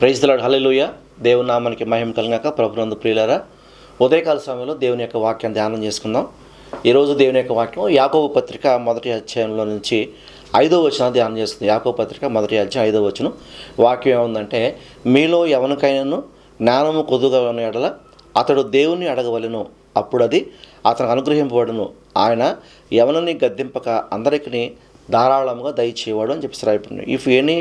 Praise the Lord hallelujah దేవుని నామానికి మహిమ కలిగాక ప్రభునందు ప్రియులరా ఉదయకాల సమయంలో దేవుని యొక్క వాక్యం ధ్యానం చేసుకుందాం. ఈరోజు దేవుని యొక్క వాక్యం యాకోబు పత్రిక మొదటి అధ్యాయంలో నుంచి ఐదో వచనం ధ్యానం చేస్తుంది. యాకోబు పత్రిక మొదటి అధ్యాయం ఐదో వచనం. వాక్యం ఏముందంటే మీలో ఎవరికైనాను జ్ఞానము కొద్దుగా ఉన్న ఎడల అతడు దేవుని అడగవలను. అప్పుడు అది అతను అనుగ్రహింపబడును. ఆయన ఎవరిని గద్దింపక అందరికీ ధారాళముగా దయచేవాడు అని చెప్పి రాయబడింది. If any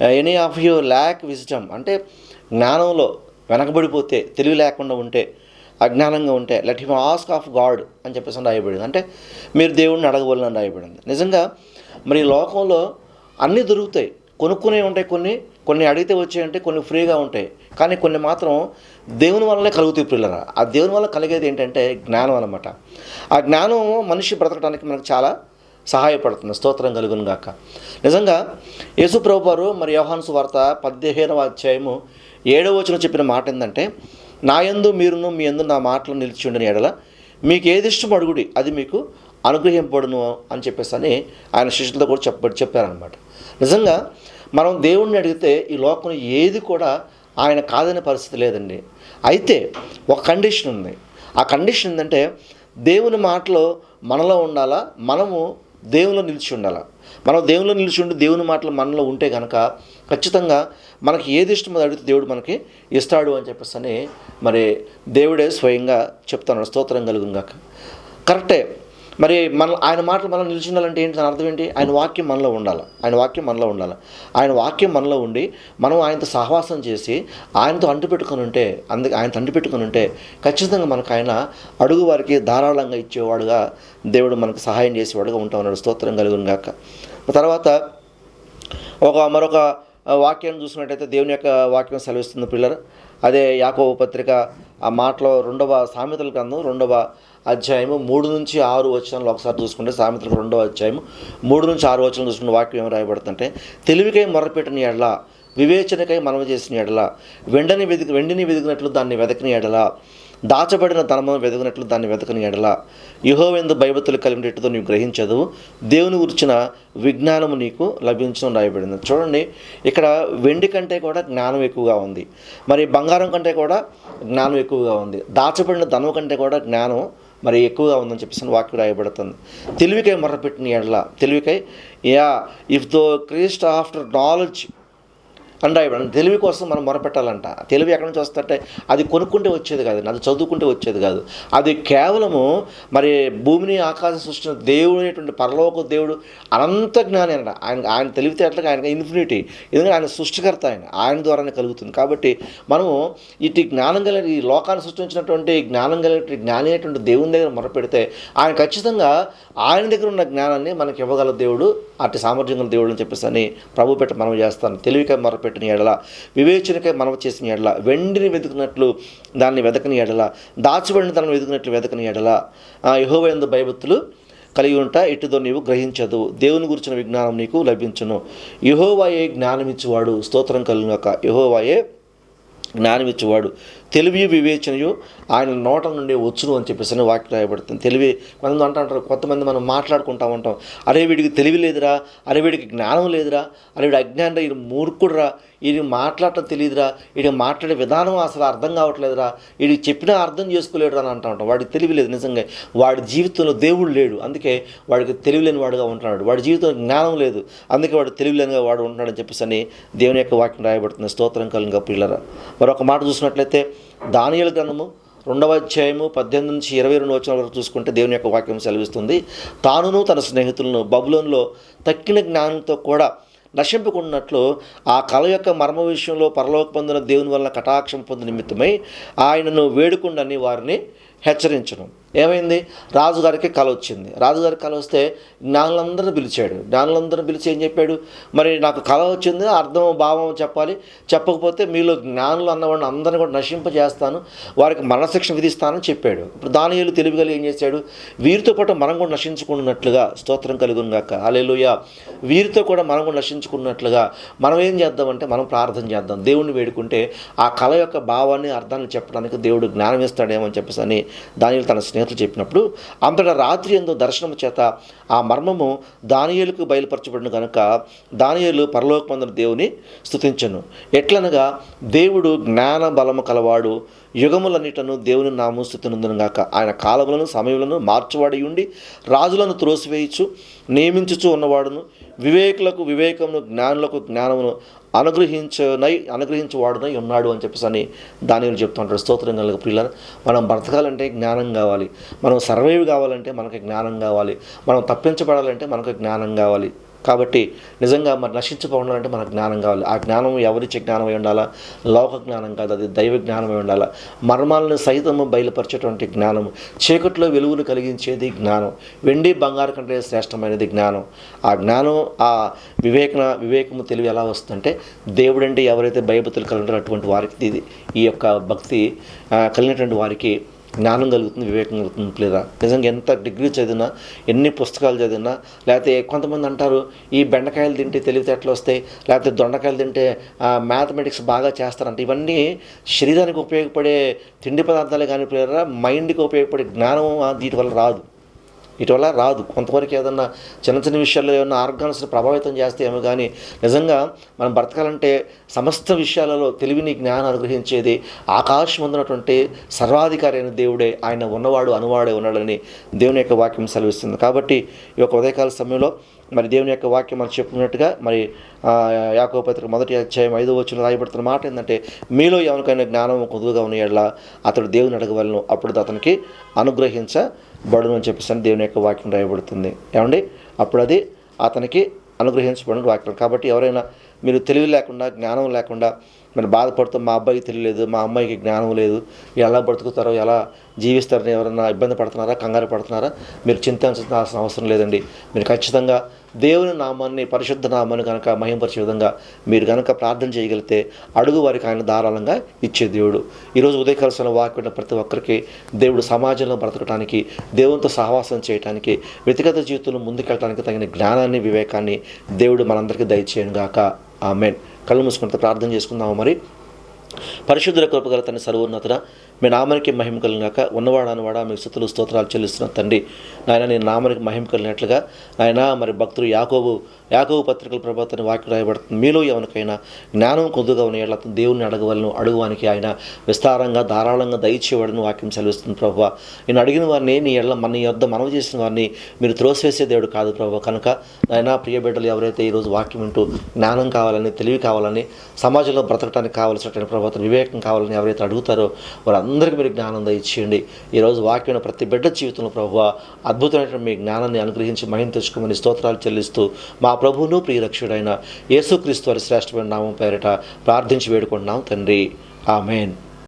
any of you lack wisdom అంటే జ్ఞానంలో వెనకబడిపోతే తెలివి లేకుండా ఉంటే అజ్ఞానంగా ఉంటే let him ask of God అని చెప్పేసి రాయబడింది. అంటే మీరు దేవుడిని అడగవలని రాయబడింది. నిజంగా మరి లోకంలో అన్నీ దొరుకుతాయి. కొనుక్కునే ఉంటాయి కొన్ని కొన్ని అడిగితే వచ్చాయంటే కొన్ని ఫ్రీగా ఉంటాయి. కానీ కొన్ని మాత్రం దేవుని వల్లనే కలుగుతాయి పిల్లరా ఆ దేవుని వల్ల కలిగేది ఏంటంటే జ్ఞానం అనమాట ఆ జ్ఞానం మనిషి బ్రతకడానికి మనకు చాలా సహాయపడుతుంది. స్తోత్రం కలుగును గాక. నిజంగా యేసుప్రభు వారు మరి యోహాన్సు వార్త పదిహేనవ అధ్యాయము ఏడవ వచ్చిన చెప్పిన మాట ఏంటంటే నా యందు మీరును మీ ఎందు నా మాటలు నిలిచి ఎడల మీకు ఏది ఇష్టం అడుగుడి అది మీకు అనుగ్రహింపడును అని చెప్పేసి అని ఆయన శిష్యులతో కూడా చెప్ప చెప్పారనమాట నిజంగా మనం దేవుణ్ణి అడిగితే ఈ లోకం ఏది కూడా ఆయన కాదనే పరిస్థితి లేదండి. అయితే ఒక కండిషన్ ఉంది. ఆ కండిషన్ ఏంటంటే దేవుని మాటలో మనలో ఉండాలా? మనము దేవునిలో నిలిచి ఉండాలా? మనం దేవునిలో నిలిచి ఉండి దేవుని మాటలు మనలో ఉంటే కనుక ఖచ్చితంగా మనకి ఏది ఇష్టమో అడిగితే దేవుడు మనకి ఇస్తాడు అని చెప్పేసి అని మరి దేవుడే స్వయంగా చెప్తాను. స్తోత్రం కలుగుగాక కరెక్టే. మరి మన ఆయన మాటలు మనం నిలిచిండాలంటే ఏంటి? దాని అర్థం ఏంటి? ఆయన వాక్యం మనలో ఉండాలి. ఆయన వాక్యం మనలో ఉండాలి. ఆయన వాక్యం మనలో ఉండి మనం ఆయనతో సహవాసం చేసి ఆయనతో అంటుపెట్టుకొని ఉంటే అందుకే ఆయనతో అంటుపెట్టుకుని ఉంటే ఖచ్చితంగా మనకు ఆయన అడుగు వారికి ధారాళంగా ఇచ్చేవాడుగా దేవుడు మనకు సహాయం చేసేవాడుగా ఉంటా ఉన్నాడు స్తోత్రం కలుగును గాక. తర్వాత ఒక మరొక వాక్యాన్ని చూసినట్టయితే దేవుని యొక్క వాక్యం సెలవిస్తుంది పిల్లర్ అదే యాకోవ పత్రిక ఆ మాటలో రెండవ సామెతల గ్రంథం రెండవ అధ్యాయము మూడు నుంచి ఆరు వచనాలు ఒకసారి చూసుకుంటే సామెతలకు రెండవ అధ్యాయము మూడు నుంచి ఆరు వచనాలు చూసుకుంటే వాక్యం ఏం రాయబడుతుంటే తెలివికై మొరపెట్టిన ఎడల వివేచనకై మనవి చేసిన ఎడల వెండని వెదికి వెండిని వెదిగినట్లు దాన్ని వెదకని ఎడల దాచబడిన ధనమును వెదకినట్లు దాన్ని వెతకని ఎడల యుహోవెందు భయభక్తులు కలిగినట్టుతో నీవు గ్రహించదు. దేవుని గురించిన విజ్ఞానము నీకు లభించడం రాయబడింది. చూడండి ఇక్కడ వెండి కంటే కూడా జ్ఞానం ఎక్కువగా ఉంది. మరి బంగారం కంటే కూడా జ్ఞానం ఎక్కువగా ఉంది. దాచబడిన ధనం కంటే కూడా జ్ఞానం మరి ఎక్కువగా ఉందని చెప్పేసి వాక్యం రాయబడుతుంది. తెలివికై మొరపెట్టిన ఎడల తెలివికై yeah if thou criest after knowledge అని రాయబడి తెలివి కోసం మనం మొరపెట్టాలంట. తెలివి ఎక్కడి నుంచి వస్తుంటే అది కొనుక్కుంటే వచ్చేది కాదు. అది చదువుకుంటే వచ్చేది కాదు. అది కేవలము మరి భూమిని ఆకాశం సృష్టించిన దేవుడు అనేటువంటి పరలోక దేవుడు అనంత జ్ఞాని అంట ఆయన ఆయన తెలివితేటలకు ఆయన ఇన్ఫినిటీ. ఎందుకంటే ఆయన సృష్టికర్త ఆయన. ఆయన ద్వారానే కలుగుతుంది. కాబట్టి మనము ఇటు జ్ఞానం కలిగిన ఈ లోకాన్ని సృష్టించినటువంటి జ్ఞానం కలిగిన జ్ఞాని అయినటువంటి దేవుని దగ్గర మొరపెడితే ఆయన ఖచ్చితంగా ఆయన దగ్గర ఉన్న జ్ఞానాన్ని మనకి ఇవ్వగల దేవుడు అటు సామర్థ్యం గల దేవుడు అని చెప్పేసి అని ప్రభు పెట్ట మనం చేస్తాను. తెలివికై పెట్టిన ఎడల వివేచనకై మనవ చేసిన ఎడల వెండిని వెతుకున్నట్లు దాన్ని వెతకని ఎడల దాచిబడిన దాన్ని వెతుకున్నట్లు వెతకని ఎడల యహోవైందు భయభక్తులు కలిగి ఉంటా ఇటుదో నీవు గ్రహించదు. దేవుని గురించిన విజ్ఞానం నీకు లభించును. యహోవాయే జ్ఞానమిచ్చువాడు. స్తోత్రం కలిగినాక యహోవాయే జ్ఞానమిచ్చేవాడు. తెలివి వివేచనయు ఆయన నోట నుండి వచ్చును అని చెప్పేసి అని వాక్యం రాయబడుతుంది. తెలివి కొంతమంది అంటారు కొంతమంది మనం మాట్లాడుకుంటా ఉంటాం. అరే వీడికి తెలివి లేదురా అరే వీడికి జ్ఞానం లేదురా అరే వీడి అజ్ఞానం మూర్ఖుడురా ఇది మాట్లాడటం తెలియదురా వీడు మాట్లాడే విధానం అసలు అర్థం కావట్లేదురా వీడు చెప్పినా అర్థం చేసుకోలేడు అని అంటా ఉంటాం. వాడికి తెలివి లేదు నిజంగా. వాడి జీవితంలో దేవుడు లేడు. అందుకే వాడికి తెలివి లేని వాడుగా ఉంటున్నాడు. వాడి జీవితంలో జ్ఞానం లేదు. అందుకే వాడు తెలివి లేనిగా వాడు ఉంటున్నాడని చెప్పేసి అని దేవుని యొక్క వాక్యం రాయబడుతుంది. స్తోత్రం కలిగిన పిల్లరా. మరొక మాట చూసినట్లయితే దానియల గ్రంథము రెండవ అధ్యాయము పద్దెనిమిది నుంచి ఇరవై రెండు వచ్చిన వరకు చూసుకుంటే దేవుని యొక్క వాక్యం సెలవిస్తుంది. తానును తన స్నేహితులను బబులోన్లో తక్కిన జ్ఞానంతో కూడా నశింపుకున్నట్లు ఆ కళ యొక్క మర్మ విషయంలో పరలోక పొందిన దేవుని వలన కటాక్షం పొందిన నిమిత్తమై ఆయనను వేడుకుండని వారిని హెచ్చరించడం. ఏమైంది? రాజుగారికి కళ వచ్చింది. రాజుగారికి కళ వస్తే జ్ఞానులందరిని పిలిచాడు. జ్ఞానులందరిని పిలిచి ఏం చెప్పాడు? మరి నాకు కళ వచ్చింది అర్థం భావం చెప్పాలి. చెప్పకపోతే మీలో జ్ఞానులు అన్నవాడిని అందరిని కూడా నశింపజేస్తాను. వారికి మరణశిక్ష విధిస్తానని చెప్పాడు. ఇప్పుడు దానియులు తెలివిగలి ఏం చేశాడు? వీరితో పాటు మనం కూడా నశించుకున్నట్లుగా స్తోత్రం కలుగును గాక. అలెలుయ వీరితో కూడా మనం కూడా నశించుకున్నట్లుగా మనం ఏం చేద్దామంటే మనం ప్రార్థన చేద్దాం. దేవుణ్ణి వేడుకుంటే ఆ కళ యొక్క భావాన్ని అర్థాన్ని చెప్పడానికి దేవుడు జ్ఞానం ఇస్తాడేమో అని చెప్పేసి అని దానియలు తన స్నేహితులు చెప్పినప్పుడు అంతట రాత్రి ఎందు దర్శనము చేత ఆ మర్మము దానియలకు బయలుపరచబడిన కనుక దానియలు పరలోకమందున దేవుని స్థుతించను ఎట్లనగా దేవుడు జ్ఞాన బలము కలవాడు యుగములన్నిటను దేవుని నాము స్థుతినందునుగాక ఆయన కాలములను సమయములను మార్చువాడి ఉండి రాజులను త్రోసివేయచ్చు నియమించుచు ఉన్నవాడును వివేకులకు వివేకమును జ్ఞానులకు జ్ఞానమును అనుగ్రహించనై అనుగ్రహించేవాడునై ఉన్నాడు అని చెప్పేసి అని దానిని చెప్తుంటాడు స్తోత్రం కలుగు పిల్లలు మనం బ్రతకాలంటే జ్ఞానం కావాలి. మనం సర్వైవ్ కావాలంటే మనకి జ్ఞానం కావాలి. మనం తప్పించబడాలంటే మనకు జ్ఞానం కావాలి. కాబట్టి నిజంగా మరి నశించిపోవాలంటే మనకు జ్ఞానం కావాలి. ఆ జ్ఞానం ఎవరిచ్చే జ్ఞానమై ఉండాలా? లోక జ్ఞానం కాదు అది దైవ జ్ఞానమై ఉండాలా? మర్మాలను సైతము బయలుపరిచేటువంటి జ్ఞానం చీకట్లో వెలుగును కలిగించేది జ్ఞానం వెండి బంగారు కంటే శ్రేష్టమైనది జ్ఞానం. ఆ జ్ఞానం ఆ వివేకన వివేకము తెలివి ఎలా వస్తుందంటే దేవుడంటే ఎవరైతే భయభక్తులు కలిగినారో అటువంటి వారికి ఇది. ఈ యొక్క భక్తి కలిగినటువంటి వారికి జ్ఞానం కలుగుతుంది వివేకం కలుగుతుంది లేదా? నిజంగా ఎంత డిగ్రీ చదివినా ఎన్ని పుస్తకాలు చదివినా లేకపోతే కొంతమంది అంటారు ఈ బెండకాయలు తింటే తెలివితేటలు వస్తాయి? లేకపోతే దొండకాయలు తింటే మ్యాథమెటిక్స్ బాగా చేస్తారంట ఇవన్నీ శరీరానికి ఉపయోగపడే తిండి పదార్థాలే కానీ ప్రియరా మైండ్కి ఉపయోగపడే జ్ఞానం ఆ, వీటి వల్ల రాదు. ఇటువల్ల రాదు. కొంతవరకు ఏదన్నా చిన్న చిన్న విషయాల్లో ఏమన్నా ఆర్గాన్స్ని ప్రభావితం చేస్తేమో కానీ నిజంగా మనం బ్రతకాలంటే సమస్త విషయాలలో తెలివిని జ్ఞానం అనుగ్రహించేది ఆకాశం ఉన్నటువంటి సర్వాధికారి అయిన దేవుడే. ఆయన ఉన్నవాడు అనువాడే ఉన్నాడని దేవుని యొక్క వాక్యం సెలవిస్తుంది. కాబట్టి ఈ యొక్క ఉదయకాల సమయంలో మరి దేవుని యొక్క వాక్యం మనం చెప్పుకున్నట్టుగా మరి యాకోపత్రిక మొదటి అధ్యాయం ఐదో వచ్చిన రాయబడుతున్న మాట ఏంటంటే మీలో ఎవరికైనా జ్ఞానం కొద్దుగా ఉన్న అతడు దేవుని అడగవలను అప్పుడు అతనికి బడును అని చెప్పేసి దేవుని యొక్క వాక్యం రాయబడుతుంది. ఏమండి? అప్పుడు అది అతనికి అనుగ్రహించబడిన వాక్యం. కాబట్టి ఎవరైనా మీరు తెలివి లేకుండా జ్ఞానం లేకుండా మరి బాధపడుతూ మా అబ్బాయికి తెలియలేదు మా అమ్మాయికి జ్ఞానం లేదు ఎలా బ్రతుకుతారో ఎలా జీవిస్తారని ఎవరైనా ఇబ్బంది పడుతున్నారా కంగారు పడుతున్నారా? మీరు చింతించాల్సిన అవసరం లేదండి. మీరు ఖచ్చితంగా దేవుని నామాన్ని పరిశుద్ధ నామాన్ని కనుక మహింపరిచే విధంగా మీరు కనుక ప్రార్థన చేయగలిగితే అడుగు వారికి ఆయన ధారాళంగా ఇచ్చే దేవుడు. ఈరోజు ఉదయకాలసిన వాక్యం ప్రతి ఒక్కరికి దేవుడు సమాజంలో బ్రతకడానికి దేవునితో సహవాసం చేయడానికి వ్యక్తిగత జీవితంలో ముందుకెళ్ళడానికి తగిన జ్ఞానాన్ని వివేకాన్ని దేవుడు మనందరికీ దయచేయను గాక ఆమెన్. కళ్ళు మూసుకుంటే ప్రార్థన చేసుకుందాము మరి. పరిశుద్ధుల కృపగల తన సర్వోన్నతుడ మీ నామానికి మహిమ కలిగినాక ఉన్నవాడు అనవాడా మీ స్థుతులు స్తోత్రాలు చెల్లిస్తున్న తండ్రి. నాయన నీ నామానికి మహిమ కలిగినట్లుగా నాయన మరి భక్తులు యాకోబు యాకోబు పత్రికల ప్రభాతాన్ని వాక్యం రాయబడుతుంది. మీలో ఎవరికైనా జ్ఞానం కొద్దుగా ఉన్న ఎట్లా దేవుని అడగవలను అడుగువానికి ఆయన విస్తారంగా ధారాళంగా దయచేవాడని వాక్యం సెలవిస్తుంది ప్రభు నేను అడిగిన వారిని నీ ఎళ్ళ మన యొద్ద మనవి చేసిన వారిని మీరు త్రోసివేసే దేవుడు కాదు ప్రభు కనుక నాయన ప్రియ బిడ్డలు ఎవరైతే ఈరోజు వాక్యం వింటూ జ్ఞానం కావాలని తెలివి కావాలని సమాజంలో బ్రతకడానికి కావాల్సినటువంటి ప్రభుత్వ వివేకం కావాలని ఎవరైతే అడుగుతారో వారందరికీ మీరు జ్ఞానం దయచేయండి. ఈరోజు వాక్యం ప్రతి బిడ్డ జీవితంలో ప్రభు అద్భుతమైనటువంటి మీ జ్ఞానాన్ని అనుగ్రహించి మహిమ తెచ్చుకోమని స్తోత్రాలు చెల్లిస్తూ మా ప్రభువును ప్రియరక్షుడైన యేసుక్రీస్తు వారి శ్రేష్టమైన నామం పేరిట ప్రార్థించి వేడుకుంటున్నాం తండ్రి. ఆమెన్.